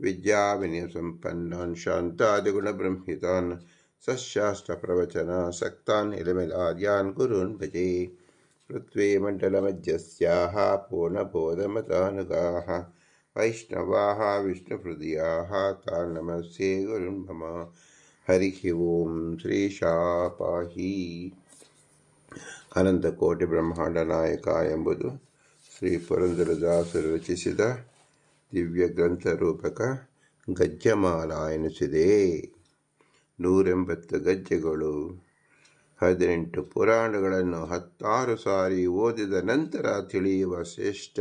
विद्याविनयसम्पन्नान् शान्तादिगुणबृंहितान् सशास्त्रप्रवचनासक्तान् इलमिलार्यान् गुरून् भजे पृथ्वीमण्डलमध्यस्याः पूर्णबोधमतानुगाः वैष्णवाः विष्णुहृदयाः तान् नमस्ये गुरुन् मम हरिः ಓಂ ಶ್ರೀಶಾಪಾಹಿ ಅನಂತಕೋಟಿ ಬ್ರಹ್ಮಾಂಡ ನಾಯಕ ಎಂಬುದು ಶ್ರೀ ಪುರಂದರದಾಸರು ರಚಿಸಿದ ದಿವ್ಯ ಗ್ರಂಥ ರೂಪಕ ಗಜ್ಜಮಾಲ ಎನಿಸಿದೆ ನೂರೆಂಬತ್ತು ಗಜ್ಜೆಗಳು ಹದಿನೆಂಟು ಪುರಾಣಗಳನ್ನು ಹತ್ತಾರು ಸಾರಿ ಓದಿದ ನಂತರ ತಿಳಿಯುವ ಶ್ರೇಷ್ಠ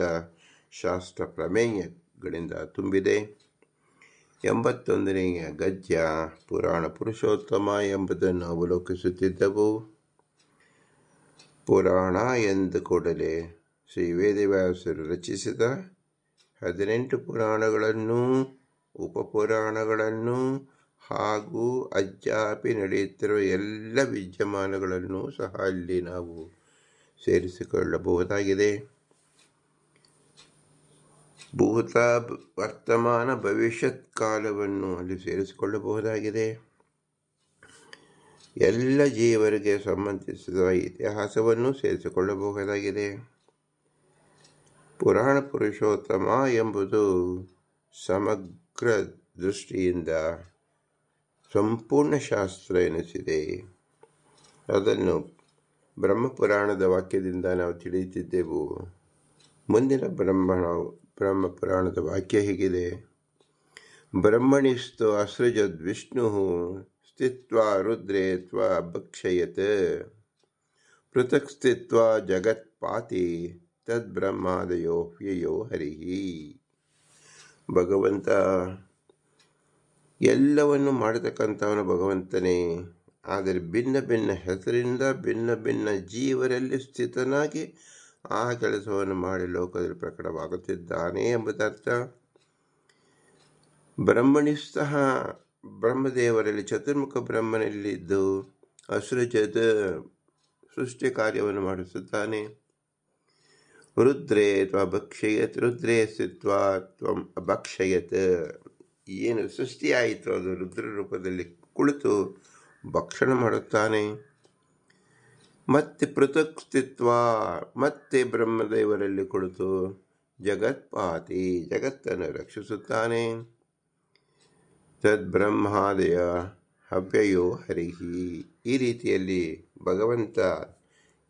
ಶಾಸ್ತ್ರ ಪ್ರಮೇಯಗಳಿಂದ ತುಂಬಿದೆ. ಎಂಬತ್ತೊಂದನೆಯ ಗದ್ಯ ಪುರಾಣ ಪುರುಷೋತ್ತಮ ಎಂಬುದನ್ನು ಅವಲೋಕಿಸುತ್ತಿದ್ದವು. ಪುರಾಣ ಎಂದು ಕೂಡಲೇ ಶ್ರೀ ವೇದವ್ಯಾಸರು ರಚಿಸಿದ ಹದಿನೆಂಟು ಪುರಾಣಗಳನ್ನು, ಉಪಪುರಾಣಗಳನ್ನು ಹಾಗೂ ಅಜ್ಜಾಪಿ ನಡೆಯುತ್ತಿರುವ ಎಲ್ಲ ವಿದ್ಯಮಾನಗಳನ್ನು ಸಹ ಅಲ್ಲಿ ನಾವು ಸೇರಿಸಿಕೊಳ್ಳಬಹುದಾಗಿದೆ. ಭೂತ ವರ್ತಮಾನ ಭವಿಷ್ಯತ್ ಕಾಲವನ್ನು ಅಲ್ಲಿ ಸೇರಿಸಿಕೊಳ್ಳಬಹುದಾಗಿದೆ. ಎಲ್ಲ ಜೀವರಿಗೆ ಸಂಬಂಧಿಸಿದ ಇತಿಹಾಸವನ್ನು ಸೇರಿಸಿಕೊಳ್ಳಬಹುದಾಗಿದೆ. ಪುರಾಣ ಪುರುಷೋತ್ತಮ ಎಂಬುದು ಸಮಗ್ರ ದೃಷ್ಟಿಯಿಂದ ಸಂಪೂರ್ಣ ಶಾಸ್ತ್ರ ಎನಿಸಿದೆ. ಅದನ್ನು ಬ್ರಹ್ಮಪುರಾಣದ ವಾಕ್ಯದಿಂದ ನಾವು ತಿಳಿಯುತ್ತಿದ್ದೆವು. ಮುಂದಿನ ಬ್ರಹ್ಮಣ ಬ್ರಹ್ಮ ಪುರಾಣದ ವಾಕ್ಯ ಹೇಗಿದೆ. ಬ್ರಹ್ಮಣಿಸ್ತು ಅಸೃಜದ್ ವಿಷ್ಣು ಸ್ಥಿತ್ವ ರುದ್ರೇ ತ್ವ ಭಕ್ಷಯತ್. ಪೃಥಕ್ ಸ್ಥಿತ್ವ ಜಗತ್ಪಾತಿ ತದ್ಬ್ರಹ್ಮಾದಯೋ ವ್ಯಯೋ ಹರಿಹಿ ಭಗವಂತ ಎಲ್ಲವನ್ನು ಮಾಡತಕ್ಕಂಥವನು ಭಗವಂತನೇ. ಆದರೆ ಭಿನ್ನ ಭಿನ್ನ ಹೆಸರಿಂದ ಭಿನ್ನ ಭಿನ್ನ ಜೀವರಲ್ಲಿ ಸ್ಥಿತನಾಗಿ ಆ ಕೆಲಸವನ್ನು ಮಾಡಿ ಲೋಕದಲ್ಲಿ ಪ್ರಕಟವಾಗುತ್ತಿದ್ದಾನೆ ಎಂಬುದರ್ಥ. ಬ್ರಹ್ಮಣಿಸ್ತಃ ಬ್ರಹ್ಮದೇವರಲ್ಲಿ ಚತುರ್ಮುಖ ಬ್ರಹ್ಮನಲ್ಲಿದ್ದು ಅಸುರಜದ ಸೃಷ್ಟಿ ಕಾರ್ಯವನ್ನು ಮಾಡಿಸುತ್ತಾನೆ. ರುದ್ರೇ ತ್ವ ಭಕ್ಷಯತ್ ರುದ್ರೇ ಸ್ಥಿತ್ವ ತ್ವಂ ಭಕ್ಷಯತ್ ಏನು ಸೃಷ್ಟಿಯಾಯಿತು? ಅದು ರುದ್ರ ರೂಪದಲ್ಲಿ ಕುಳಿತು ಭಕ್ಷಣ ಮಾಡುತ್ತಾನೆ. ಮತ್ತೆ ಪೃಥಕ್ ಸ್ಥಿತ್ವ, ಮತ್ತೆ ಬ್ರಹ್ಮದೇವರಲ್ಲಿ ಕುಳಿತು ಜಗತ್ಪಾತಿ, ಜಗತ್ತನ್ನು ರಕ್ಷಿಸುತ್ತಾನೆ. ತದ್ಬ್ರಹ್ಮಾದಯ ಹವ್ಯಯೋ ಹರಿಹಿ. ಈ ರೀತಿಯಲ್ಲಿ ಭಗವಂತ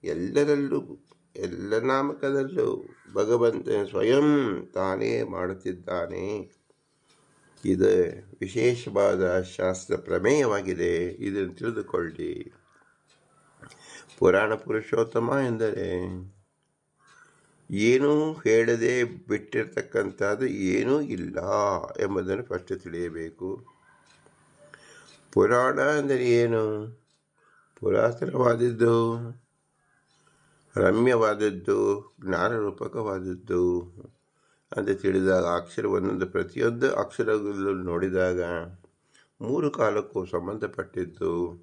ಎಲ್ಲರಲ್ಲೂ ಎಲ್ಲ ನಾಮಕದಲ್ಲೂ ಭಗವಂತ ಸ್ವಯಂ ತಾನೇ ಮಾಡುತ್ತಿದ್ದಾನೆ. ಇದು ವಿಶೇಷವಾದ ಶಾಸ್ತ್ರ ಪ್ರಮೇಯವಾಗಿದೆ. ಇದನ್ನು ತಿಳಿದುಕೊಳ್ಳಿ. ಪುರಾಣ ಪುರುಷೋತ್ತಮ ಎಂದರೆ ಏನೂ ಹೇಳದೆ ಬಿಟ್ಟಿರ್ತಕ್ಕಂಥದ್ದು ಏನೂ ಇಲ್ಲ ಎಂಬುದನ್ನು ಫಸ್ಟ್ ತಿಳಿಯಬೇಕು. ಪುರಾಣ ಅಂದರೆ ಏನು? ಪುರಾತನವಾದದ್ದು ರಮ್ಯವಾದದ್ದು, ಜ್ಞಾನರೂಪಕವಾದದ್ದು ಅಂತ ತಿಳಿದಾಗ ಅಕ್ಷರ ಒಂದೊಂದು ಪ್ರತಿಯೊಂದು ಅಕ್ಷರಗಳು ನೋಡಿದಾಗ ಮೂರು ಕಾಲಕ್ಕೂ ಸಂಬಂಧಪಟ್ಟಿದ್ದು,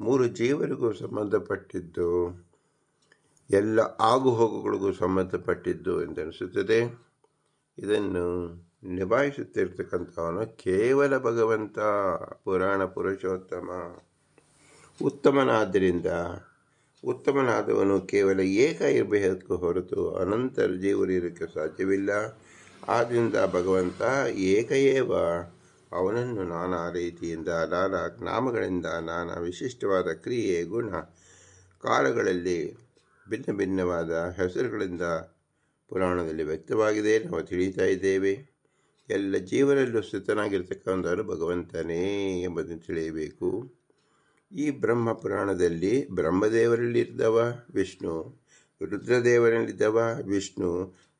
ಮೂರು ಜೀವರಿಗೂ ಸಂಬಂಧಪಟ್ಟಿದ್ದು, ಎಲ್ಲ ಆಗುಹೋಗುಗಳಿಗೂ ಸಂಬಂಧಪಟ್ಟಿದ್ದು ಎಂದನಿಸುತ್ತದೆ. ಇದನ್ನು ನಿಭಾಯಿಸುತ್ತಿರ್ತಕ್ಕಂಥವನು ಕೇವಲ ಭಗವಂತ, ಪುರಾಣ ಪುರುಷೋತ್ತಮ. ಉತ್ತಮನಾದ್ದರಿಂದ ಉತ್ತಮನಾದವನು ಕೇವಲ ಏಕ ಇರಬೇಕು ಹೊರತು ಅನಂತ ಜೀವರಿರಕ್ಕೆ ಸಾಧ್ಯವಿಲ್ಲ. ಆದ್ದರಿಂದ ಭಗವಂತ ಏಕಯೇವ ಅವನನ್ನು ನಾನಾ ರೀತಿಯಿಂದ ನಾನಾ ನಾಮಗಳಿಂದ ನಾನಾ ವಿಶಿಷ್ಟವಾದ ಕ್ರಿಯೆ, ಗುಣ, ಕಾಲಗಳಲ್ಲಿ ಭಿನ್ನ ಭಿನ್ನವಾದ ಹೆಸರುಗಳಿಂದ ಪುರಾಣದಲ್ಲಿ ವ್ಯಕ್ತವಾಗಿದೆ. ನಾವು ತಿಳಿತಾ ಇದ್ದೇವೆ. ಎಲ್ಲ ಜೀವನಲ್ಲೂ ಸ್ಥಿತನಾಗಿರ್ತಕ್ಕಂಥವನು ಭಗವಂತನೇ ಎಂಬುದನ್ನು ತಿಳಿಯಬೇಕು. ಈ ಬ್ರಹ್ಮ ಪುರಾಣದಲ್ಲಿ ಬ್ರಹ್ಮದೇವರಲ್ಲಿದ್ದವ ವಿಷ್ಣು, ರುದ್ರದೇವರಲ್ಲಿದ್ದವ ವಿಷ್ಣು,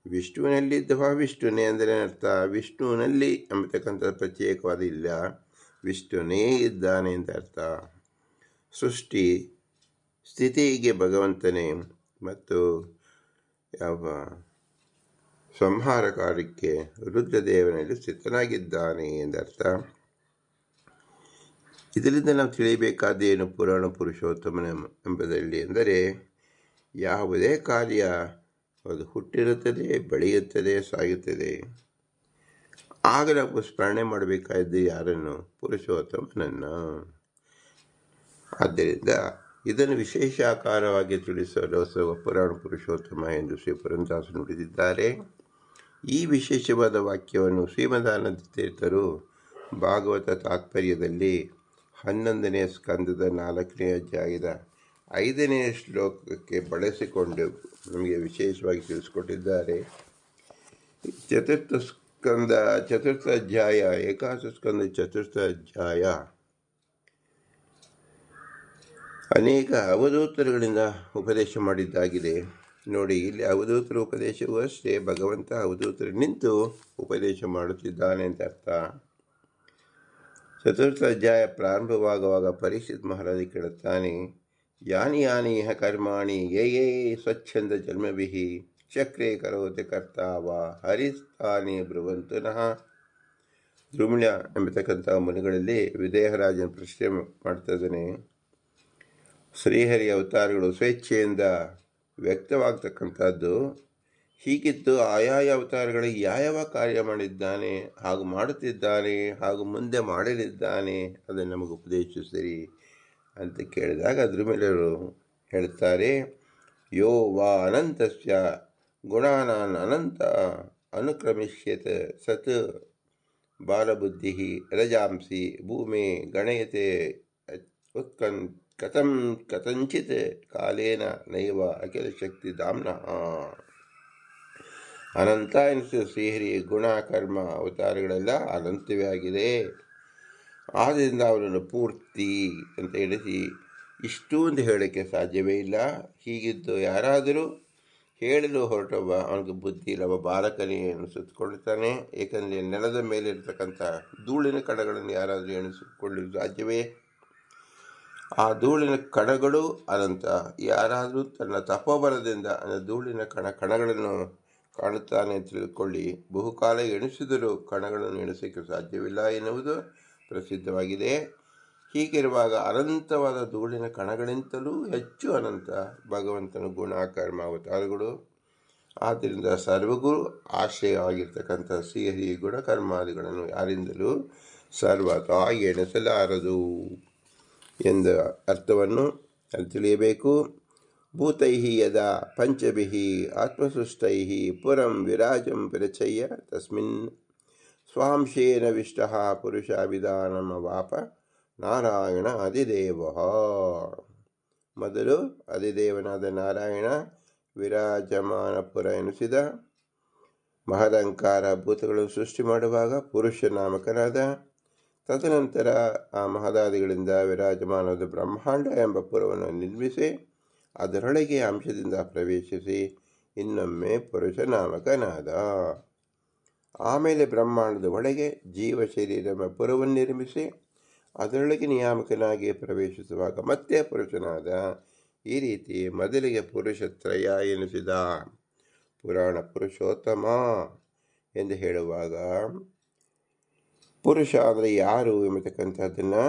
ವಿಷ್ಣುವಿನಲ್ಲಿದ್ದವ ವಿಷ್ಣುನೇ ಅಂದರೆ ಅರ್ಥ. ವಿಷ್ಣುವಿನಲ್ಲಿ ಎಂಬತಕ್ಕಂಥ ಪ್ರತ್ಯೇಕವಾದ ಇಲ್ಲ, ವಿಷ್ಣುನೇ ಇದ್ದಾನೆ ಅಂತ ಅರ್ಥ. ಸೃಷ್ಟಿ, ಸ್ಥಿತಿಗೆ ಭಗವಂತನೇ ಮತ್ತು ಯಾವ ಸಂಹಾರ ಕಾರ್ಯಕ್ಕೆ ರುದ್ರದೇವನಲ್ಲಿ ಸ್ಥಿತನಾಗಿದ್ದಾನೆ ಎಂದರ್ಥ ಇದರಿಂದ ನಾವು ತಿಳಿಯಬೇಕಾದೇನು ಪುರಾಣ ಪುರುಷೋತ್ತಮನ ಎಂಬುದರಲ್ಲಿ ಎಂದರೆ, ಯಾವುದೇ ಕಾರ್ಯ ಅದು ಹುಟ್ಟಿರುತ್ತದೆ, ಬೆಳೆಯುತ್ತದೆ ಸಾಗುತ್ತದೆ ಆಗ ನಾವು ಸ್ಮರಣೆ ಮಾಡಬೇಕಾದ್ದು ಯಾರನ್ನು? ಪುರುಷೋತ್ತಮನನ್ನು. ಆದ್ದರಿಂದ ಇದನ್ನು ವಿಶೇಷ ಆಕಾರವಾಗಿ ತಿಳಿಸಲು ಪುರಾಣ ಪುರುಷೋತ್ತಮ ಎಂದು ಶ್ರೀ ಪುರಂದಾಸ ನುಡಿದಿದ್ದಾರೆ. ಈ ವಿಶೇಷವಾದ ವಾಕ್ಯವನ್ನು ಶ್ರೀಮದಾನಂದ ತೀರ್ಥರು ಭಾಗವತ ತಾತ್ಪರ್ಯದಲ್ಲಿ ಹನ್ನೊಂದನೇ ಸ್ಕಂದದ ನಾಲ್ಕನೇ ಅಧ್ಯಾಯದ ಐದನೆಯ ಶ್ಲೋಕಕ್ಕೆ ಬಳಸಿಕೊಂಡು ನಮಗೆ ವಿಶೇಷವಾಗಿ ತಿಳಿಸ್ಕೊಟ್ಟಿದ್ದಾರೆ. ಚತುರ್ಥ ಸ್ಕಂದ, ಚತುರ್ಥ ಅಧ್ಯಾಯ ಏಕಾಶ ಸ್ಕಂದ, ಚತುರ್ಥ ಅಧ್ಯಾಯ. ಅನೇಕ ಅವಧೂತರುಗಳಿಂದ ಉಪದೇಶ ಮಾಡಿದ್ದಾಗಿದೆ. ನೋಡಿ, ಇಲ್ಲಿ ಅವಧೂತರ ಉಪದೇಶವೂ ಅಷ್ಟೇ, ಭಗವಂತ ಅವಧೂತರು ನಿಂತು ಉಪದೇಶ ಮಾಡುತ್ತಿದ್ದಾನೆ ಅಂತ ಅರ್ಥ. ಚತುರ್ಥ ಅಧ್ಯಾಯ ಪ್ರಾರಂಭವಾಗುವಾಗ ಪರೀಕ್ಷಿತ್ ಮಹಾರಾಜ ಕೇಳುತ್ತಾನೆ, ಯಾನಿ ಯಾನಿ ಇಹ ಕರ್ಮಾಣಿ, ಯೇ ಯೇ ಸ್ವಚ್ಛಂದ ಜನ್ಮವಿಹಿ ಚಕ್ರೇ ಕರೋತಿ ಕರ್ತಾವ, ಹರಿಸ್ತಾನೆ ಬ್ರುವಂತನಃ ದ್ರುಮಿಳ ಎಂಬತಕ್ಕಂಥ ಮುನಿಗಳಲ್ಲಿ ವಿದೇಹರಾಜನ ಪ್ರಶ್ನೆ ಮಾಡ್ತಾ ಇದ್ದಾನೆ ಶ್ರೀಹರಿ ಅವತಾರಗಳು ಸ್ವೇಚ್ಛೆಯಿಂದ ವ್ಯಕ್ತವಾಗ್ತಕ್ಕಂಥದ್ದು ಹೀಗಿದ್ದು ಆಯಾಯ ಅವತಾರಗಳಿಗೆ ಯಾವ ಕಾರ್ಯ ಮಾಡಿದ್ದಾನೆ, ಹಾಗೂ ಮಾಡುತ್ತಿದ್ದಾನೆ, ಹಾಗೂ ಮುಂದೆ ಮಾಡಲಿದ್ದಾನೆ ಅದನ್ನು ನಮಗೆ ಉಪದೇಶಿಸಿರಿ ಅಂತ ಕೇಳಿದಾಗ ಅದ್ರ ಮೇಲೆ ಹೇಳ್ತಾರೆ, ಯೋ ವಾ ಅನಂತಸ್ಯ, ಗುಣಾನಾನ್ ಅನಂತ, ಅನುಕ್ರಮಿಷ್ಯತ ಸತ್ ಬಾಲಬುದ್ಧಿ ರಜಾಂಸಿ, ಭೂಮಿ ಗಣಯತೆ, ಉತ್ಕನ್ ಕಥಂ ಕಥಂಚಿತ್, ಕಾಲೇನ ನೈವ ಅಖಿಲ ಶಕ್ತಿ ದಾಮ್ನ ಅನಂತ ಎನಿಸಿದ ಶ್ರೀಹರಿ ಗುಣ, ಕರ್ಮ, ಅವತಾರಗಳೆಲ್ಲ ಅನಂತವೇ ಆಗಿದೆ. ಆದ್ದರಿಂದ ಅವನನ್ನು ಪೂರ್ತಿ ಅಂತ ಹೇಳಿಸಿ ಇಷ್ಟು ಅಂತ ಹೇಳೋಕ್ಕೆ ಸಾಧ್ಯವೇ ಇಲ್ಲ. ಹೀಗಿದ್ದು ಯಾರಾದರೂ ಹೇಳಲು ಹೊರಟೊಬ್ಬ ಅವನಿಗೆ ಬುದ್ಧಿ ಇಲ್ಲ, ಒಬ್ಬ ಬಾಲಕನೇ ಸುತ್ತಕೊಳ್ತಾನೆ ಏಕೆಂದರೆ ನೆಲದ ಮೇಲೆ ಇರತಕ್ಕಂಥ ಧೂಳಿನ ಕಣಗಳನ್ನು ಯಾರಾದರೂ ಎಣಿಸಿಕೊಳ್ಳಲು ಸಾಧ್ಯವೇ? ಆ ಧೂಳಿನ ಕಣಗಳು ಅನಂತ. ಯಾರಾದರೂ ತನ್ನ ತಪೋಬಲದಿಂದ ಧೂಳಿನ ಕಣ, ಕಣಗಳನ್ನು ಕಾಣುತ್ತಾನೆ ತಿಳಿದುಕೊಳ್ಳಿ. ಬಹುಕಾಲ ಎಣಿಸಿದರೂ ಕಣಗಳನ್ನು ಎಣಿಸೋಕ್ಕೆ ಸಾಧ್ಯವಿಲ್ಲ ಎನ್ನುವುದು ಪ್ರಸಿದ್ಧವಾಗಿದೆ. ಹೀಗಿರುವಾಗ ಅನಂತವಾದ ಧೂಳಿನ ಕಣಗಳಿಂತಲೂ ಹೆಚ್ಚು ಅನಂತ ಭಗವಂತನ ಗುಣ, ಕರ್ಮ, ಅವತಾರಗಳು. ಆದ್ದರಿಂದ ಸರ್ವಗುರು ಆಶ್ರಯವಾಗಿರ್ತಕ್ಕಂಥ ಶ್ರೀಹರಿ ಗುಣಕರ್ಮಾದಿಗಳನ್ನು ಯಾರಿಂದಲೂ ಸರ್ವತಾ ಎಣಿಸಲಾರದು ಎಂದ ಅರ್ಥವನ್ನು ತಿಳಿಯಬೇಕು. ಭೂತೈ ಯದಾ ಪಂಚಭಿ ಆತ್ಮಸೃಷ್ಟೈ ಪುರಂ ವಿರಾಜಂ ವಿರಚಯ್ಯ ತಸ್ಮಿನ್ ಸ್ವಾಂಶೇನ ವಿಷ್ಟ ಪುರುಷ ವಾಪ ನಾರಾಯಣ ಅಧಿದೇವ. ಮೊದಲು ಅಧಿದೇವನಾದ ನಾರಾಯಣ ವಿರಾಜಮಾನಪುರ ಎನಿಸಿದ. ಮಹದಂಕಾರ ಭೂತಗಳನ್ನು ಸೃಷ್ಟಿ ಮಾಡುವಾಗ ಪುರುಷ ನಾಮಕನಾದ. ತದನಂತರ ಆ ಮಹದಾದಿಗಳಿಂದ ವಿರಾಜಮಾನದ ಬ್ರಹ್ಮಾಂಡ ಎಂಬ ಪುರವನ್ನು ನಿರ್ಮಿಸಿ ಅದರೊಳಗೆ ಅಂಶದಿಂದ ಪ್ರವೇಶಿಸಿ ಇನ್ನೊಮ್ಮೆ ಪುರುಷ ನಾಮಕನಾದ ಆಮೇಲೆ ಬ್ರಹ್ಮಾಂಡದ ಒಳಗೆ ಜೀವ ಶರೀರ ಪುರವನ್ನು ನಿರ್ಮಿಸಿ ಅದರೊಳಗೆ ನಿಯಾಮಕನಾಗಿ ಪ್ರವೇಶಿಸುವಾಗ ಮತ್ತೆ ಪುರುಷನಾದ. ಈ ರೀತಿ ಮೊದಲಿಗೆ ಪುರುಷತ್ರಯ ಎನಿಸಿದ. ಪುರಾಣ ಪುರುಷೋತ್ತಮ ಎಂದು ಹೇಳುವಾಗ ಪುರುಷ ಅಂದರೆ ಯಾರು ಎಂಬತಕ್ಕಂಥದ್ದನ್ನು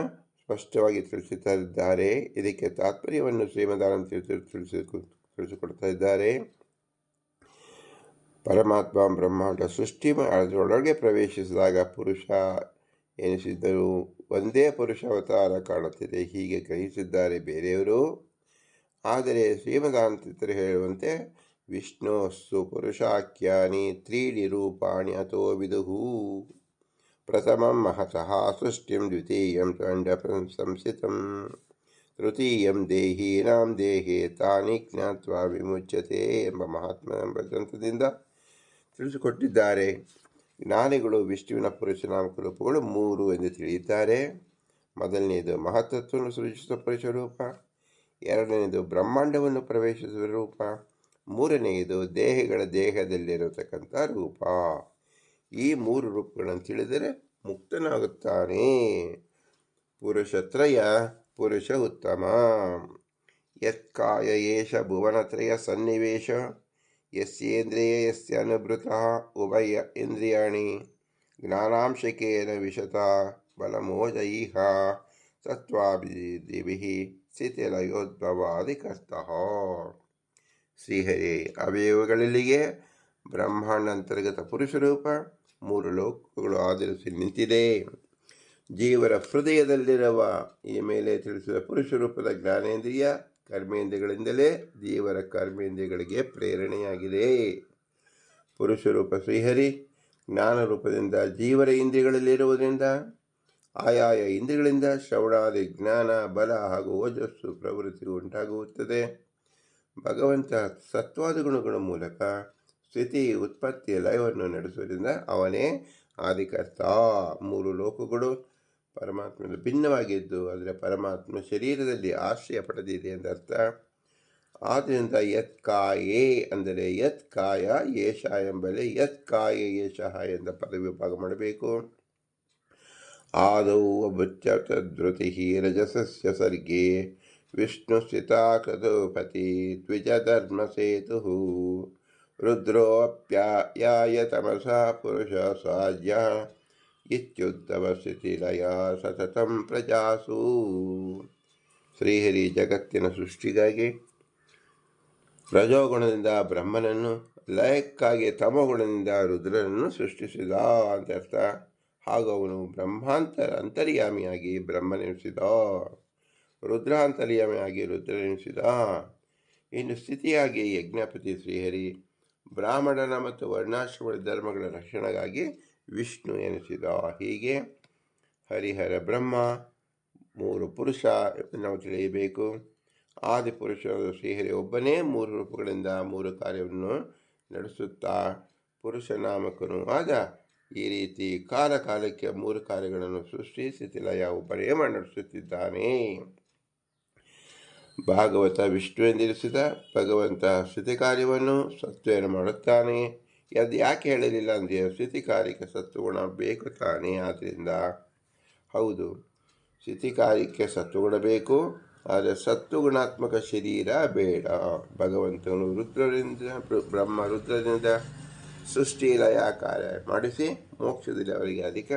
ಸ್ಪಷ್ಟವಾಗಿ ತಿಳಿಸುತ್ತಾ ಇದ್ದಾರೆ. ಇದಕ್ಕೆ ತಾತ್ಪರ್ಯವನ್ನು ಶ್ರೀಮದಾನಂದ ತಿಳಿಸಿ ತಿಳಿಸಿಕೊಡ್ತಾ ಇದ್ದಾರೆ. ಪರಮಾತ್ಮ ಬ್ರಹ್ಮಾಂಡ ಸೃಷ್ಟಿ ಅದರೊಳಗೆ ಪ್ರವೇಶಿಸಿದಾಗ ಪುರುಷ ಎನಿಸಿದ್ದರು. ಒಂದೇ ಪುರುಷ ಅವತಾರ ಕಾಣುತ್ತಿದೆ. ಹೀಗೆ ಗ್ರಹಿಸಿದ್ದಾರೆ ಬೇರೆಯವರು. ಆದರೆ ಶ್ರೀಮದಾಂತಿತರು ಹೇಳುವಂತೆ, ವಿಷ್ಣು ಪುರುಷಾಖ್ಯಾನಿ ತ್ರೀಡಿ ರೂಪಾಣಿ ಅಥೋ ವಿದುಹು. प्रथमं महसः सृष्टिं द्वितीयं चण्डसंसितं ತೃತೀಯಂ ದೇಹೀನಾಂ ದೇಹೇ ತಾನಿ ಜ್ಞಾತ್ವ ವಿಮುಚ್ಯತೆ ಎಂಬ ಮಹಾತ್ಮ ಎಂಬ ಗ್ರಂಥದಿಂದ ತಿಳಿಸಿಕೊಟ್ಟಿದ್ದಾರೆ ಜ್ಞಾನಿಗಳು ವಿಷ್ಣುವಿನ ಪುರುಷನಾಮಕ ರೂಪಗಳು ಮೂರು ಎಂದು ತಿಳಿಯುತ್ತಾರೆ ಮೊದಲನೆಯದು ಮಹತ್ತತ್ವವನ್ನು ಸೃಜಿಸುವ ಪುರುಷ ರೂಪ ಎರಡನೆಯದು ಬ್ರಹ್ಮಾಂಡವನ್ನು ಪ್ರವೇಶಿಸುವ ರೂಪ ಮೂರನೆಯದು ದೇಹಗಳ ದೇಹದಲ್ಲಿರತಕ್ಕಂಥ ರೂಪ ಈ ಮೂರು ರೂಪಗಳನ್ನು ತಿಳಿದರೆ ಮುಕ್ತನಾಗುತ್ತಾನೆ. ಪುರುಷತ್ರಯ, ಪುರುಷ ಉತ್ತಮ. ಯತ್ಕಾಯ ಏಷ ಭುವನತ್ರಯ ಸನ್ನಿವೇಶ, ಯಸ್ಯೇಂದ್ರಿಯ ಯಸ್ಯ ಅನುಭೃತ ಉಭಯ ಇಂದ್ರಿಯಾಣಿ. ಜ್ಞಾನಾಂಶಕೇನ ವಿಶತ ಬಲಮೋಜೈಹ ಸ್ಥಿತಿಲಯೋದ್ಭವಾದಿ ಸ್ಥಿತಿಲಯೋದ್ಭವಾದಿಕರ್ತಃ. ಶ್ರೀಹರಿ, ಅವಯವಗಳಲ್ಲಿಯೇ ಬ್ರಹ್ಮಾಂಡ ಅಂತರ್ಗತ ಪುರುಷರೂಪ ಮೂರು ಲೋಕಗಳು ಆಧರಿಸಿ ನಿಂತಿದೆ. ಜೀವರ ಹೃದಯದಲ್ಲಿರುವ ಈ ಮೇಲೆ ತಿಳಿಸಿದ ಪುರುಷ ರೂಪದ ಜ್ಞಾನೇಂದ್ರಿಯ ಕರ್ಮೇಂದ್ರಿಯಗಳಿಂದಲೇ ಜೀವರ ಕರ್ಮೇಂದ್ರಿಯಗಳಿಗೆ ಪ್ರೇರಣೆಯಾಗಿದೆ. ಪುರುಷರೂಪ ಶ್ರೀಹರಿ, ಜ್ಞಾನ ರೂಪದಿಂದ ಜೀವರ ಇಂದ್ರಿಯಗಳಲ್ಲಿರುವುದರಿಂದ, ಆಯಾಯ ಇಂದ್ರಿಯಗಳಿಂದ ಶ್ರವಣಾದಿ ಜ್ಞಾನ, ಬಲ ಹಾಗೂ ಓಜಸ್ಸು ಪ್ರವೃತ್ತಿ ಉಂಟಾಗುತ್ತದೆ. ಭಗವಂತ ಸತ್ವಾದ ಗುಣಗಳ ಮೂಲಕ ಸ್ಥಿತಿ ಉತ್ಪತ್ತಿ ಲಯವನ್ನು ನಡೆಸುವುದರಿಂದ ಅವನೇ ಆದಿಕರ್ತ. ಮೂರು ಲೋಕಗಳು ಪರಮಾತ್ಮನ ಭಿನ್ನವಾಗಿದ್ದು ಅಂದರೆ ಪರಮಾತ್ಮ ಶರೀರದಲ್ಲಿ ಆಶ್ರಯ ಪಡೆದಿದೆ ಎಂದರ್ಥ ಆದ್ದರಿಂದ ಯತ್ ಕಾಯೇ ಅಂದರೆ ಯತ್ ಕಾಯ ಏಷ ಎಂಬಲ್ಲಿ ಯತ್ ಕಾಯ ಎಂದ ಪದ ಮಾಡಬೇಕು. ಆದೌ ಅಭುತ್ಯತದ್ರುತಿ ರಜಸಸ್ಯ ಸರ್ಗೆ ವಿಷ್ಣು ಸ್ಥಿತಾಕೃತೋಪತಿ ದ್ವಿಜಧರ್ಮಸೇತು ಧರ್ಮ ತಮಸಾ ಪುರುಷ ಸಾಜ್ಯ ಇತ್ಯುತ್ತಮ ಸ್ಥಿತಿಲಯ ಸತತಂ ಪ್ರಜಾಸು ಶ್ರೀಹರಿ ಜಗತ್ತಿನ ಸೃಷ್ಟಿಗಾಗಿ ರಜೋಗುಣದಿಂದ ಬ್ರಹ್ಮನನ್ನು, ಲಯಕ್ಕಾಗಿ ತಮೋಗುಣದಿಂದ ರುದ್ರನನ್ನು ಸೃಷ್ಟಿಸಿದ ಅಂತ ಅರ್ಥ. ಹಾಗೂ ಅವನು ಬ್ರಹ್ಮಾಂತರ ಅಂತರ್ಯಾಮಿಯಾಗಿ ಬ್ರಹ್ಮನೆನಿಸಿದ, ರುದ್ರಾಂತರ್ಯಾಮಿಯಾಗಿ ರುದ್ರನೆನಿಸಿದ. ಇನ್ನು ಸ್ಥಿತಿಯಾಗಿ ಯಜ್ಞಪತಿ ಶ್ರೀಹರಿ ಬ್ರಾಹ್ಮಣನ ಮತ್ತು ವರ್ಣಾಶ್ರಮ ಧರ್ಮಗಳ ರಕ್ಷಣೆಗಾಗಿ ವಿಷ್ಣು ಎನಿಸಿದ. ಹೀಗೆ ಹರಿಹರ ಬ್ರಹ್ಮ, ಮೂರು ಪುರುಷ ಎಂದು ನಾವು ತಿಳಿಯಬೇಕು. ಆದಿಪುರುಷ ಶ್ರೀಹರಿ ಒಬ್ಬನೇ, ಮೂರು ರೂಪಗಳಿಂದ ಮೂರು ಕಾರ್ಯವನ್ನು ನಡೆಸುತ್ತಾ ಪುರುಷ ನಾಮಕನು ಆದ. ಈ ರೀತಿ ಕಾಲಕಾಲಕ್ಕೆ ಮೂರು ಕಾರ್ಯಗಳನ್ನು ಸೃಷ್ಟಿಸಿ ತಿಲಯ ಒಬ್ಬನೇ ನಡೆಸುತ್ತಿದ್ದಾನೆ. ಭಾಗವತ ವಿಷ್ಣು ಎಂದಿರಿಸಿದ ಭಗವಂತ ಸ್ಥಿತಿ ಕಾರ್ಯವನ್ನು ಸತ್ವೇನ ಮಾಡುತ್ತಾನೆ. ಅದು ಯಾಕೆ ಹೇಳಲಿಲ್ಲ ಅಂದರೆ ಸ್ಥಿತಿ ಕಾರ್ಯಕ್ಕೆ ಸತ್ವಗುಣ ಬೇಕು ತಾನೇ. ಆದ್ದರಿಂದ ಹೌದು, ಸ್ಥಿತಿ ಕಾರ್ಯಕ್ಕೆ ಸತ್ವಗುಣ ಬೇಕು, ಆದರೆ ಸತ್ವಗುಣಾತ್ಮಕ ಶರೀರ ಬೇಡ. ಭಗವಂತನು ರುದ್ರರಿಂದ ಬ್ರಹ್ಮ ರುದ್ರದಿಂದ ಸೃಷ್ಟಿ ಲಯ ಕಾರ್ಯ ಮಾಡಿಸಿ, ಮೋಕ್ಷದಲ್ಲಿ ಅವರಿಗೆ ಅಧಿಕ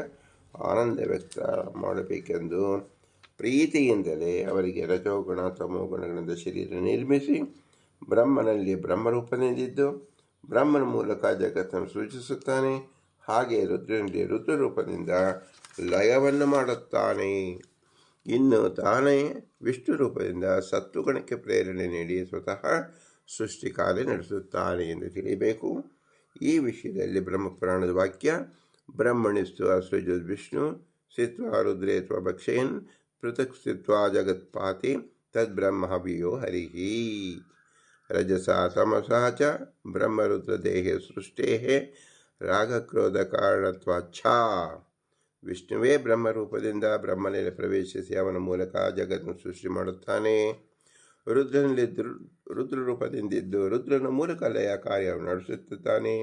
ಆನಂದ ವ್ಯಕ್ತ ಮಾಡಬೇಕೆಂದು ಪ್ರೀತಿಯಿಂದಲೇ ಅವರಿಗೆ ರಜೋಗುಣ ತಮೋಗುಣಗಳಿಂದ ಶರೀರ ನಿರ್ಮಿಸಿ ಬ್ರಹ್ಮನಲ್ಲಿ ಬ್ರಹ್ಮರೂಪನೆಂದಿದ್ದು ಬ್ರಹ್ಮನ ಮೂಲಕ ಜಗತ್ತನ್ನು ಸೂಚಿಸುತ್ತಾನೆ. ಹಾಗೆ ರುದ್ರನಲ್ಲಿ ರುದ್ರರೂಪದಿಂದ ಲಯವನ್ನು ಮಾಡುತ್ತಾನೆ. ಇನ್ನು ತಾನೇ ವಿಷ್ಣು ರೂಪದಿಂದ ಸತ್ವಗುಣಕ್ಕೆ ಪ್ರೇರಣೆ ನೀಡಿ ಸ್ವತಃ ಸೃಷ್ಟಿಕಾರ್ಯ ನಡೆಸುತ್ತಾನೆ ಎಂದು ತಿಳಿಯಬೇಕು. ಈ ವಿಷಯದಲ್ಲಿ ಬ್ರಹ್ಮಪುರಾಣದ ವಾಕ್ಯ, ಬ್ರಹ್ಮಣಿಸ್ತು ಅಸೃಜುದ್ ವಿಷ್ಣು, ಸಿತ್ವ ರುದ್ರೇತ್ವ ಭಕ್ಷಯನ್ ಪೃಥಕ್ ಸ್ಥಿತ್ವ ಜಗತ್ಪಾತಿ ತದ್ಬ್ರಹ್ಮವಿಯೋ ಹರಿಹಿ. ರಜಸ ತಮಸ ಚ ಬ್ರಹ್ಮರುದ್ರದೇಹೆ ಸೃಷ್ಟೇ ರಾಗಕ್ರೋಧ ಕಾರಣತ್ವಚ್ಛ ವಿಷ್ಣುವೇ ಬ್ರಹ್ಮರೂಪದಿಂದ ಬ್ರಹ್ಮನಲ್ಲಿ ಪ್ರವೇಶಿಸಿ ಅವನ ಮೂಲಕ ಜಗತ್ತನ್ನು ಸೃಷ್ಟಿ ಮಾಡುತ್ತಾನೆ. ರುದ್ರನಲ್ಲಿ ರುದ್ರ ರೂಪದಿಂದಿದ್ದು ರುದ್ರನ ಮೂಲಕ ಲಯ ಕಾರ್ಯವನ್ನು ನಡೆಸುತ್ತಾನೆ.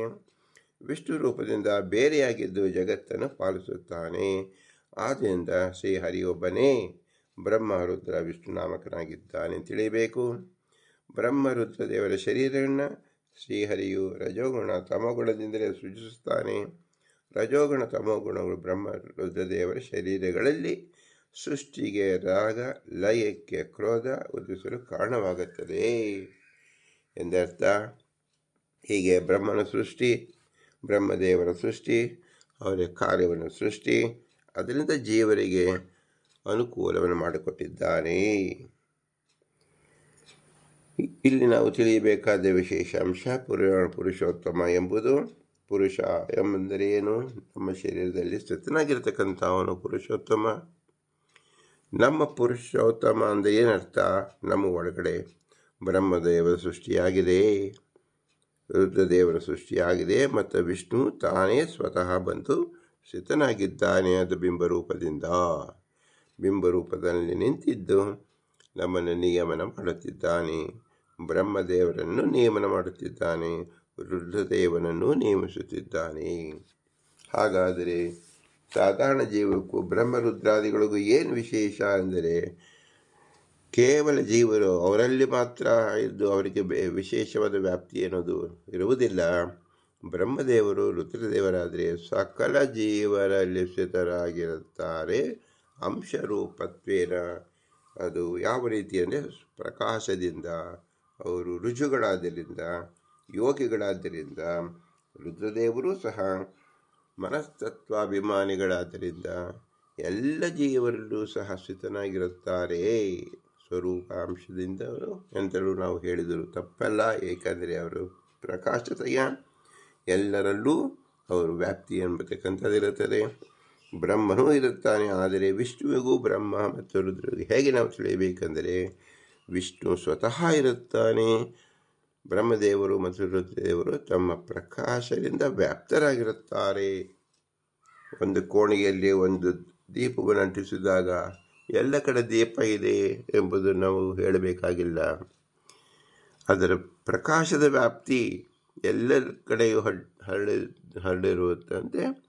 ವಿಷ್ಣು ರೂಪದಿಂದ ಬೇರೆಯಾಗಿದ್ದು ಜಗತ್ತನ್ನು ಪಾಲಿಸುತ್ತಾನೆ. ಆದ್ದರಿಂದ ಶ್ರೀಹರಿಯೊಬ್ಬನೇ ಬ್ರಹ್ಮ ರುದ್ರ ವಿಷ್ಣು ನಾಮಕನಾಗಿದ್ದಾನೆ ತಿಳಿಯಬೇಕು. ಬ್ರಹ್ಮರುದ್ರ ದೇವರ ಶರೀರವನ್ನು ಶ್ರೀಹರಿಯು ರಜೋಗುಣ ತಮೋಗುಣದಿಂದಲೇ ಸೃಜಿಸುತ್ತಾನೆ. ರಜೋಗುಣ ತಮೋಗುಣಗಳು ಬ್ರಹ್ಮ ರುದ್ರದೇವರ ಶರೀರಗಳಲ್ಲಿ ಸೃಷ್ಟಿಗೆ ರಾಗ, ಲಯಕ್ಕೆ ಕ್ರೋಧ ಉದಿಸಲು ಕಾರಣವಾಗುತ್ತದೆ ಎಂದರ್ಥ. ಹೀಗೆ ಬ್ರಹ್ಮನ ಸೃಷ್ಟಿ ಬ್ರಹ್ಮದೇವರ ಸೃಷ್ಟಿ, ಅವರ ಕಾರ್ಯವನ್ನು ಸೃಷ್ಟಿ ಅದರಿಂದ ಜೀವರಿಗೆ ಅನುಕೂಲವನ್ನು ಮಾಡಿಕೊಟ್ಟಿದ್ದಾನೆ. ಇಲ್ಲಿ ನಾವು ತಿಳಿಯಬೇಕಾದ ವಿಶೇಷ ಅಂಶ ಪುರುಷೋತ್ತಮ ಎಂಬುದು ಪುರುಷ ಎಂಬಂದರೆ ಏನು? ನಮ್ಮ ಶರೀರದಲ್ಲಿ ಸ್ಥಿತನಾಗಿರ್ತಕ್ಕಂಥವನು ಪುರುಷೋತ್ತಮ. ನಮ್ಮ ಪುರುಷೋತ್ತಮ ಅಂದರೆ ಏನರ್ಥ? ನಮ್ಮ ಒಳಗಡೆ ಬ್ರಹ್ಮದೇವರ ಸೃಷ್ಟಿಯಾಗಿದೆ ರುದ್ರದೇವರ ಸೃಷ್ಟಿಯಾಗಿದೆ ಮತ್ತು ವಿಷ್ಣು ತಾನೇ ಸ್ವತಃ ಬಂದು ಸ್ಥಿತನಾಗಿದ್ದಾನೆ ಅದು ಬಿಂಬರೂಪದಿಂದ. ಬಿಂಬರೂಪದಲ್ಲಿ ನಿಂತಿದ್ದು ನಮ್ಮನ್ನು ನಿಯಮನ ಮಾಡುತ್ತಿದ್ದಾನೆ. ಬ್ರಹ್ಮದೇವರನ್ನು ನಿಯಮನ ಮಾಡುತ್ತಿದ್ದಾನೆ. ರುದ್ರದೇವನನ್ನು ನೇಮಿಸುತ್ತಿದ್ದಾನೆ. ಹಾಗಾದರೆ ಸಾಧಾರಣ ಜೀವಕ್ಕೂ ಬ್ರಹ್ಮರುದ್ರಾದಿಗಳಿಗೂ ಏನು ವಿಶೇಷ ಅಂದರೆ ಕೇವಲ ಜೀವರು ಅವರಲ್ಲಿ ಮಾತ್ರ ಇದ್ದು ಅವರಿಗೆ ವಿಶೇಷವಾದ ವ್ಯಾಪ್ತಿ ಅನ್ನೋದು ಇರುವುದಿಲ್ಲ. ಬ್ರಹ್ಮದೇವರು ರುದ್ರದೇವರಾದರೆ ಸಕಲ ಜೀವರಲ್ಲಿ ಸ್ಥಿತರಾಗಿರುತ್ತಾರೆ. ಅಂಶರೂಪತ್ವೇನ. ಅದು ಯಾವ ರೀತಿ ಅಂದರೆ ಪ್ರಕಾಶದಿಂದ, ಅವರು ರುಜುಗಳಾದ್ದರಿಂದ, ಯೋಗಿಗಳಾದ್ದರಿಂದ, ರುದ್ರದೇವರು ಸಹ ಮನಸ್ತತ್ವಾಭಿಮಾನಿಗಳಾದ್ದರಿಂದ ಎಲ್ಲ ಜೀವರಲ್ಲೂ ಸಹ ಸ್ಥಿತನಾಗಿರುತ್ತಾರೆ. ಸ್ವರೂಪಾಂಶದಿಂದ ಎಂತಲೂ ನಾವು ಹೇಳಿದರು ತಪ್ಪಲ್ಲ, ಏಕೆಂದರೆ ಅವರು ಪ್ರಕಾಶತೆಯ ಎಲ್ಲರಲ್ಲೂ ಅವರು ವ್ಯಾಪ್ತಿ ಎಂಬತಕ್ಕಂಥದ್ದಿರುತ್ತದೆ ಬ್ರಹ್ಮನೂ ಇರುತ್ತಾನೆ, ಆದರೆ ವಿಷ್ಣುವಿಗೂ ಬ್ರಹ್ಮ ಮತ್ತು ರುದ್ರರಿಗೆ ಹೇಗೆ ನಾವು ತಿಳಿಯಬೇಕೆಂದರೆ, ವಿಷ್ಣು ಸ್ವತಃ ಇರುತ್ತಾನೆ. ಬ್ರಹ್ಮದೇವರು ಮತ್ತು ರುದ್ರದೇವರು ತಮ್ಮ ಪ್ರಕಾಶದಿಂದ ವ್ಯಾಪ್ತರಾಗಿರುತ್ತಾರೆ. ಒಂದು ಕೋಣೆಯಲ್ಲಿ ಒಂದು ದೀಪವನ್ನು ಅಂಟಿಸಿದಾಗ ಎಲ್ಲ ಕಡೆ ದೀಪ ಇದೆ ಎಂಬುದು ನಾವು ಹೇಳಬೇಕಾಗಿಲ್ಲ. ಅದರ ಪ್ರಕಾಶದ ವ್ಯಾಪ್ತಿ ಎಲ್ಲ ಕಡೆಯೂ ಹಡ್ ಹರಡಿ ಹರಡಿರುವಂತೆ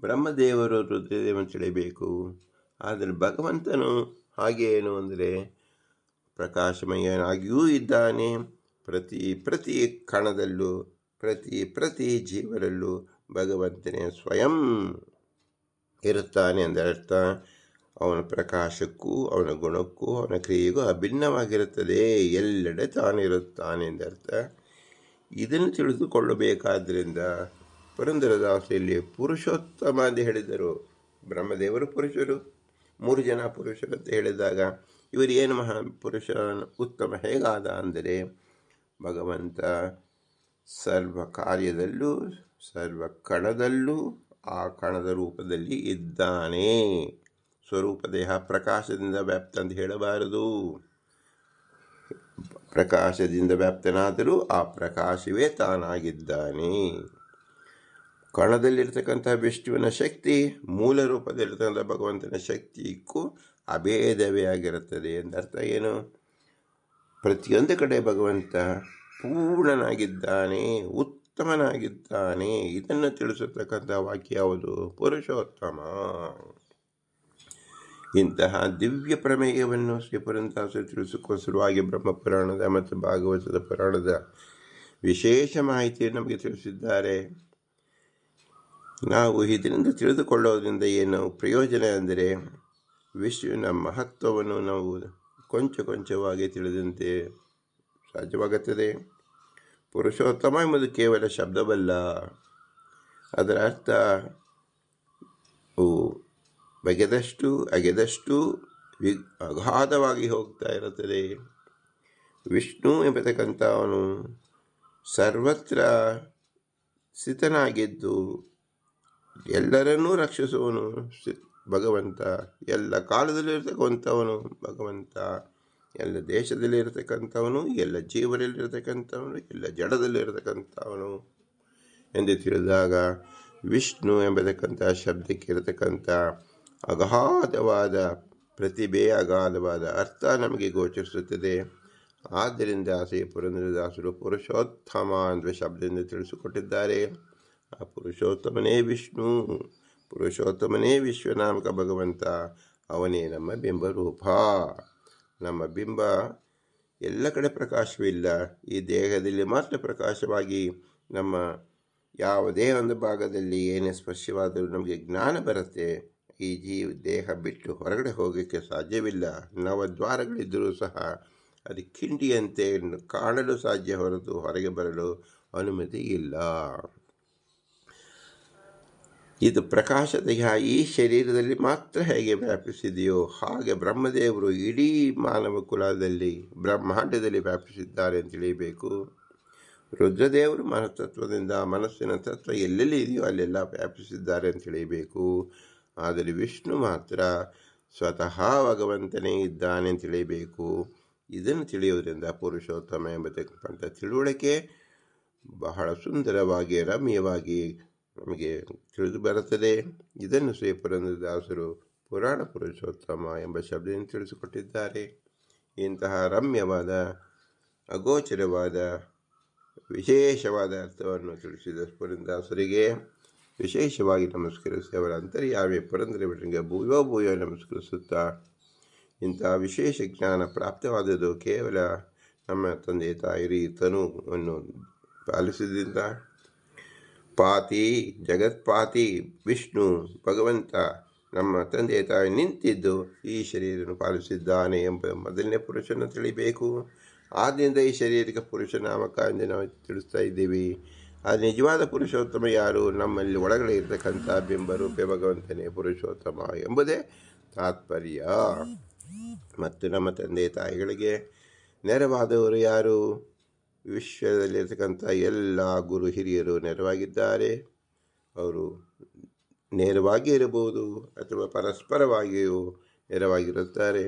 ಬ್ರಹ್ಮದೇವರು ರುದ್ರದೇವನ ಸೆಳೆಯಬೇಕು. ಆದರೆ ಭಗವಂತನು ಹಾಗೇನು ಅಂದರೆ ಪ್ರಕಾಶಮಯನಾಗಿಯೂ ಇದ್ದಾನೆ. ಪ್ರತಿ ಪ್ರತಿ ಕಣದಲ್ಲೂ ಪ್ರತಿ ಪ್ರತಿ ಜೀವರಲ್ಲೂ ಭಗವಂತನೇ ಸ್ವಯಂ ಇರುತ್ತಾನೆ ಎಂದರ್ಥ ಅವನ ಪ್ರಕಾಶಕ್ಕೂ, ಅವನ ಗುಣಕ್ಕೂ, ಅವನ ಕ್ರಿಯೆಗೂ ಅಭಿನ್ನವಾಗಿರುತ್ತದೆ. ಎಲ್ಲೆಡೆ ತಾನಿರುತ್ತಾನೆ ಎಂದರ್ಥ ಇದನ್ನು ತಿಳಿದುಕೊಳ್ಳಬೇಕಾದ್ರಿಂದ ಪುರಂದರದಾಸಲ್ಲಿ ಪುರುಷೋತ್ತಮ ಅಂತ ಹೇಳಿದರು. ಬ್ರಹ್ಮದೇವರು ಪುರುಷರು, ಮೂರು ಜನ ಪುರುಷರು ಅಂತ ಹೇಳಿದಾಗ ಇವರು ಏನು ಮಹಾ ಪುರುಷ ಉತ್ತಮ ಹೇಗಾದ ಅಂದರೆ ಭಗವಂತ ಸರ್ವ ಕಾರ್ಯದಲ್ಲೂ, ಸರ್ವ ಕಣದಲ್ಲೂ ಆ ಕಣದ ರೂಪದಲ್ಲಿ ಇದ್ದಾನೆ. ಸ್ವರೂಪ ದೇಹ ಪ್ರಕಾಶದಿಂದ ವ್ಯಾಪ್ತ ಅಂತ ಹೇಳಬಾರದು. ಪ್ರಕಾಶದಿಂದ ವ್ಯಾಪ್ತನಾದರೂ ಆ ಪ್ರಕಾಶವೇ ತಾನಾಗಿದ್ದಾನೆ. ಕಣದಲ್ಲಿರ್ತಕ್ಕಂತಹ ವಿಷ್ಣುವಿನ ಶಕ್ತಿ, ಮೂಲ ರೂಪದಲ್ಲಿರ್ತಕ್ಕಂಥ ಭಗವಂತನ ಶಕ್ತಿಗೂ ಅಭೇದವೇ ಆಗಿರುತ್ತದೆ. ಎಂದರ್ಥ ಏನು? ಪ್ರತಿಯೊಂದು ಕಡೆ ಭಗವಂತ ಪೂರ್ಣನಾಗಿದ್ದಾನೆ, ಉತ್ತಮನಾಗಿದ್ದಾನೆ. ಇದನ್ನು ತಿಳಿಸತಕ್ಕಂಥ ವಾಕ್ಯ ಯಾವುದು? ಪುರುಷೋತ್ತಮ. ಇಂತಹ ದಿವ್ಯ ಪ್ರಮೇಯವನ್ನು ಶ್ರೀ ಪುರಂದಾಸರು ಬ್ರಹ್ಮ ಬ್ರಹ್ಮಪುರಾಣದ ಮತ್ತು ಭಾಗವತದ ಪುರಾಣದ ವಿಶೇಷ ಮಾಹಿತಿಯನ್ನು ನಮಗೆ ತಿಳಿಸಿದ್ದಾರೆ. ನಾವು ಇದರಿಂದ ತಿಳಿದುಕೊಳ್ಳೋದ್ರಿಂದ ಏನು ಪ್ರಯೋಜನ ಅಂದರೆ ವಿಶ್ವನ ಮಹತ್ವವನ್ನು ನಾವು ಕೊಂಚ ಕೊಂಚವಾಗಿ ತಿಳಿದಂತೆ ಸಾಧ್ಯವಾಗುತ್ತದೆ ಪುರುಷೋತ್ತಮ ಎಂಬುದು ಕೇವಲ ಶಬ್ದವಲ್ಲ. ಅದರ ಅರ್ಥ ಬಗೆದಷ್ಟು ಅಗೆದಷ್ಟು ವಿ, ಅಗಾಧವಾಗಿ ಹೋಗ್ತಾ ಇರುತ್ತದೆ. ವಿಷ್ಣು ಎಂಬತಕ್ಕಂಥವನು ಸರ್ವತ್ರ ಸ್ಥಿತನಾಗಿದ್ದು ಎಲ್ಲರನ್ನೂ ರಕ್ಷಿಸುವನು ಭಗವಂತ. ಎಲ್ಲ ಕಾಲದಲ್ಲಿ ಇರತಕ್ಕಂಥವನು ಭಗವಂತ. ಎಲ್ಲ ದೇಶದಲ್ಲಿ ಇರತಕ್ಕಂಥವನು, ಎಲ್ಲ ಜೀವನದಲ್ಲಿರತಕ್ಕಂಥವನು ಎಲ್ಲ ಜಡದಲ್ಲಿರತಕ್ಕಂಥವನು ಎಂದು ತಿಳಿದಾಗ ವಿಷ್ಣು ಎಂಬತಕ್ಕಂಥ ಶಬ್ದಕ್ಕೆ ಇರತಕ್ಕಂಥ ಅಗಾಧವಾದ ಪ್ರತಿಭೆ, ಅಗಾಧವಾದ ಅರ್ಥ ನಮಗೆ ಗೋಚರಿಸುತ್ತದೆ. ಆದ್ದರಿಂದ ಶ್ರೀ ಪುರಂದರದಾಸರು ಪುರುಷೋತ್ತಮ ಎಂಬ ಶಬ್ದದಿಂದ ತಿಳಿಸಿಕೊಟ್ಟಿದ್ದಾರೆ. ಆ ಪುರುಷೋತ್ತಮನೇ ವಿಷ್ಣು, ಪುರುಷೋತ್ತಮನೇ ವಿಶ್ವನಾಮಕ ಭಗವಂತ, ಅವನೇ ನಮ್ಮ ಬಿಂಬರೂಪ. ನಮ್ಮ ಬಿಂಬ ಎಲ್ಲ ಕಡೆ ಪ್ರಕಾಶವಿಲ್ಲ, ಈ ದೇಹದಲ್ಲಿ ಮಾತ್ರ ಪ್ರಕಾಶವಾಗಿ ನಮ್ಮ ಯಾವುದೇ ಒಂದು ಭಾಗದಲ್ಲಿ ಏನೇ ಸ್ಪರ್ಶವಾದರೂ ನಮಗೆ ಜ್ಞಾನ ಬರುತ್ತೆ. ಈ ಜೀವ ದೇಹ ಬಿಟ್ಟು ಹೊರಗಡೆ ಹೋಗಲಿಕ್ಕೆ ಸಾಧ್ಯವಿಲ್ಲ. ನವದ್ವಾರಗಳಿದ್ದರೂ ಸಹ ಅದು ಕಿಂಡಿಯಂತೆ ಕಾಣಲು ಸಾಧ್ಯ ಹೊರತು ಹೊರಗೆ ಬರಲು ಅನುಮತಿ ಇಲ್ಲ. ಇದು ಪ್ರಕಾಶ ದೇಹ ಈ ಶರೀರದಲ್ಲಿ ಮಾತ್ರ ಹೇಗೆ ವ್ಯಾಪಿಸಿದೆಯೋ ಹಾಗೆ ಬ್ರಹ್ಮದೇವರು ಇಡೀ ಮಾನವ ಕುಲದಲ್ಲಿ, ಬ್ರಹ್ಮಾಂಡದಲ್ಲಿ ವ್ಯಾಪಿಸಿದ್ದಾರೆ ಅಂತ ತಿಳಿಯಬೇಕು. ರುದ್ರದೇವರು ಮನಸ್ತತ್ವದಿಂದ ಮನಸ್ಸಿನ ತತ್ವ ಎಲ್ಲೆಲ್ಲಿ ಇದೆಯೋ ಅಲ್ಲೆಲ್ಲ ವ್ಯಾಪಿಸಿದ್ದಾರೆ ಅಂತ ತಿಳಿಯಬೇಕು. ಆದರೆ ವಿಷ್ಣು ಮಾತ್ರ ಸ್ವತಃ ಭಗವಂತನೇ ಇದ್ದಾನೆ ತಿಳಿಯಬೇಕು. ಇದನ್ನು ತಿಳಿಯೋದ್ರಿಂದ ಪುರುಷೋತ್ತಮ ಎಂಬತಕ್ಕಂಥ ತಿಳುವಳಿಕೆ ಬಹಳ ಸುಂದರವಾಗಿ, ರಮ್ಯವಾಗಿ ನಮಗೆ ತಿಳಿದು ಬರುತ್ತದೆ. ಇದನ್ನು ಶ್ರೀ ಪುರಂದ್ರದಾಸರು ಪುರಾಣ ಪುರುಷೋತ್ತಮ ಎಂಬ ಶಬ್ದದಿಂದ ತಿಳಿಸಿಕೊಟ್ಟಿದ್ದಾರೆ. ಇಂತಹ ರಮ್ಯವಾದ, ಅಗೋಚರವಾದ, ವಿಶೇಷವಾದ ಅರ್ಥವನ್ನು ತಿಳಿಸಿದ ಪುರಂದಾಸರಿಗೆ ವಿಶೇಷವಾಗಿ ನಮಸ್ಕರಿಸಿ ಅವರ ಅಂತರ್ಯಾಮಿ ಪುರಂದರ ಬಿಟ್ಟಂಗೆ ಭೂಯೋ ಭೂಯೋ ನಮಸ್ಕರಿಸುತ್ತಾ. ಇಂಥ ವಿಶೇಷ ಜ್ಞಾನ ಪ್ರಾಪ್ತವಾದದ್ದು ಕೇವಲ ನಮ್ಮ ತಂದೆ ತಾಯಿರಿ ತನುವನ್ನು ಪಾಲಿಸಿದಿಂದ ಪಾತಿ ಜಗತ್ಪಾತಿ ವಿಷ್ಣು ಭಗವಂತ ನಮ್ಮ ತಂದೆ ತಾಯಿ ನಿಂತಿದ್ದು ಈ ಶರೀರವನ್ನು ಪಾಲಿಸಿದ್ದಾನೆ ಎಂಬ ಮೊದಲನೇ ಪುರುಷನ ತಿಳಿಬೇಕು. ಆದ್ದರಿಂದ ಈ ಶರೀರಕ್ಕೆ ಪುರುಷ ನಾಮಕ ಎಂದು ನಾವು ತಿಳಿಸ್ತಾ ಇದ್ದೀವಿ. ಆ ನಿಜವಾದ ಪುರುಷೋತ್ತಮ ಯಾರು? ನಮ್ಮಲ್ಲಿ ಒಳಗಡೆ ಇರತಕ್ಕಂಥ ಬಿಂಬರೂಪೆ ಭಗವಂತನೇ ಪುರುಷೋತ್ತಮ ಎಂಬುದೇ ತಾತ್ಪರ್ಯ. ಮತ್ತು ನಮ್ಮ ತಂದೆ ತಾಯಿಗಳಿಗೆ ನೆರವಾದವರು ಯಾರು? ವಿಶ್ವದಲ್ಲಿರ್ತಕ್ಕಂಥ ಎಲ್ಲ ಗುರು ಹಿರಿಯರು ನೆರವಾಗಿದ್ದಾರೆ. ಅವರು ನೇರವಾಗಿ ಇರಬಹುದು ಅಥವಾ ಪರಸ್ಪರವಾಗಿಯೂ ನೆರವಾಗಿರುತ್ತಾರೆ.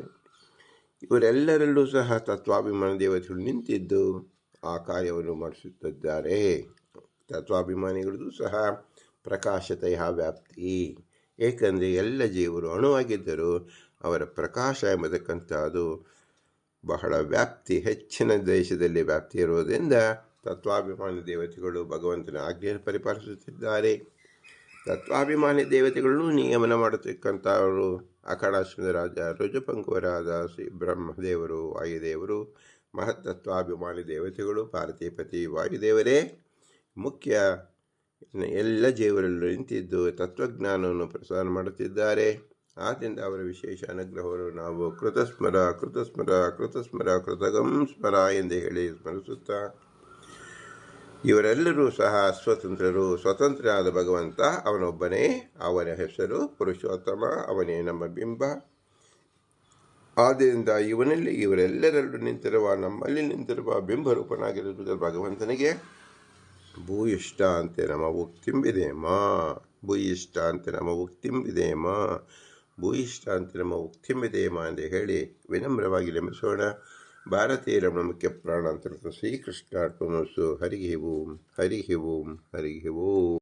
ಇವರೆಲ್ಲರಲ್ಲೂ ಸಹ ತತ್ವಾಭಿಮಾನ ದೇವತೆಗಳು ನಿಂತಿದ್ದು ಆ ಕಾರ್ಯವನ್ನು ಮಾಡಿಸುತ್ತಿದ್ದಾರೆ. ತತ್ವಾಭಿಮಾನಿಗಳದ್ದು ಸಹ ಪ್ರಕಾಶತೆಯ ವ್ಯಾಪ್ತಿ. ಏಕೆಂದರೆ ಎಲ್ಲ ಜೀವರು ಅಣುವಾಗಿದ್ದರೂ ಅವರ ಪ್ರಕಾಶ ಎಂಬತಕ್ಕಂಥದ್ದು ಬಹಳ ವ್ಯಾಪ್ತಿ. ಹೆಚ್ಚಿನ ದೇಶದಲ್ಲಿ ವ್ಯಾಪ್ತಿ ಇರುವುದರಿಂದ ತತ್ವಾಭಿಮಾನಿ ದೇವತೆಗಳು ಭಗವಂತನ ಆಜ್ಞೆಯನ್ನು ಪರಿಪಾಲಿಸುತ್ತಿದ್ದಾರೆ. ತತ್ವಾಭಿಮಾನಿ ದೇವತೆಗಳನ್ನು ನಿಯಮನ ಮಾಡತಕ್ಕಂಥವರು ಅಖಾಡಾಶ್ರಮದ ರಾಜ ರುಜುಪಂಕುವರಾದ ಶ್ರೀ ಬ್ರಹ್ಮದೇವರು ವಾಯುದೇವರು ಮಹತ್ತತ್ವಾಭಿಮಾನಿ ದೇವತೆಗಳು ಪಾರ್ಥಿಪತಿ ವಾಯುದೇವರೇ. ಮುಖ್ಯ ಎಲ್ಲ ಜೀವರಲ್ಲೂ ನಿಂತಿದ್ದು ತತ್ವಜ್ಞಾನವನ್ನು ಪ್ರಸಾರ ಮಾಡುತ್ತಿದ್ದಾರೆ. ಆದ್ದರಿಂದ ಅವರ ವಿಶೇಷ ಅನುಗ್ರಹವನ್ನು ನಾವು ಕೃತಸ್ಮರ ಕೃತಸ್ಮರ ಕೃತಸ್ಮರ, ಕೃತಗಂ ಸ್ಮರ ಎಂದು ಹೇಳಿ ಸ್ಮರಿಸುತ್ತಾ ಇವರೆಲ್ಲರೂ ಸಹ ಸ್ವತಂತ್ರರು ಸ್ವತಂತ್ರನಾದ ಭಗವಂತ ಅವನೊಬ್ಬನೇ. ಅವನ ಹೆಸರು ಪುರುಷೋತ್ತಮ, ಅವನೇ ನಮ್ಮ ಬಿಂಬ. ಆದ್ದರಿಂದ ಇವನಲ್ಲಿ ಇವರೆಲ್ಲರಲ್ಲೂ ನಿಂತಿರುವ ನಮ್ಮಲ್ಲಿ ನಿಂತಿರುವ ಬಿಂಬರೂಪನಾಗಿರುವುದು ಭಗವಂತನಿಗೆ. ಭೂಯಿಷ್ಟ ಅಂತೆ ನಮ್ಮ ಉಕ್ತಿಂಬಿದೇಮ? ಇಷ್ಟ ಅಂತೆ ನಮ್ಮ ಉಕ್ತಿಂಬಿದೇಮ? ಇಷ್ಟ ಅಂತ ನಮ್ಮ ಉಕ್ತಿಂಬಿದೇಮ ಎಂದು ಹೇಳಿ ವಿನಮ್ರವಾಗಿ ನೆಮಿಸೋಣ ಭಾರತೀಯರ ಮುಖ್ಯ ಪ್ರಾಣ ಅಂತ ಶ್ರೀಕೃಷ್ಣ ಅರ್ಪಣಸು ಹರಿ ಓಂ, ಹರಿಹಿ ಓಂ ಹರಿಹಿ ಓಂ.